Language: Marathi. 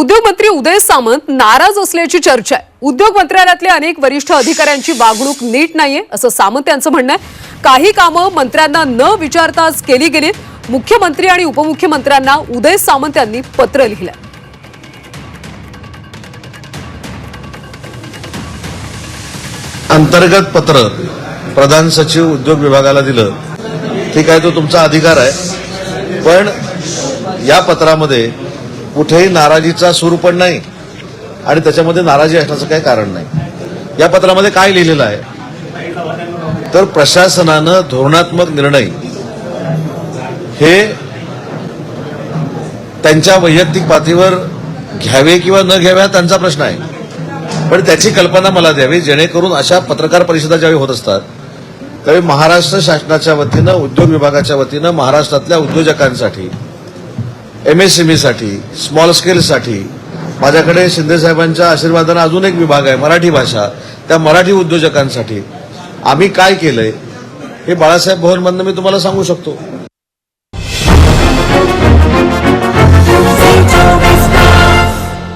उद्योगमंत्री उदय सामंत नाराज असल्याची चर्चा आहे. उद्योग मंत्रालयातल्या अनेक वरिष्ठ अधिकाऱ्यांची वागणूक नीट नाहीये असं सामंत यांचं म्हणणं आहे. काही कामं मंत्र्यांना न विचारताच केली गेलीत. मुख्यमंत्री आणि उपमुख्यमंत्र्यांना उदय सामंत यांनी पत्र लिहिलं अंतर्गत पत्र प्रधान सचिव उद्योग विभागाला दिलं. ठीक आहे तो तुमचा अधिकार आहे. पण या पत्रामध्ये कुठेही नाराजीचा सूर पण नाही. आणि त्याच्यामध्ये नाराजी असण्याचं काही कारण नाही. या पत्रामध्ये काय लिहिलेलं आहे? तर प्रशासनानं धोरणात्मक निर्णय हे त्यांच्या वैयक्तिक पातळीवर घ्यावे किंवा न घ्यावे हा त्यांचा प्रश्न आहे. पण त्याची कल्पना मला द्यावी जेणेकरून अशा पत्रकार परिषदा ज्यावेळी होत असतात त्यावेळी महाराष्ट्र शासनाच्या वतीनं उद्योग विभागाच्या वतीनं महाराष्ट्रातल्या उद्योजकांसाठी एम एस एम ईसाठी स्मॉल स्केलसाठी माझ्याकडे शिंदेसाहेबांच्या आशीर्वादानं अजून एक विभाग आहे मराठी भाषा. त्या मराठी उद्योजकांसाठी आम्ही काय केलंय हे बाळासाहेब भवनमधनं मी तुम्हाला सांगू शकतो.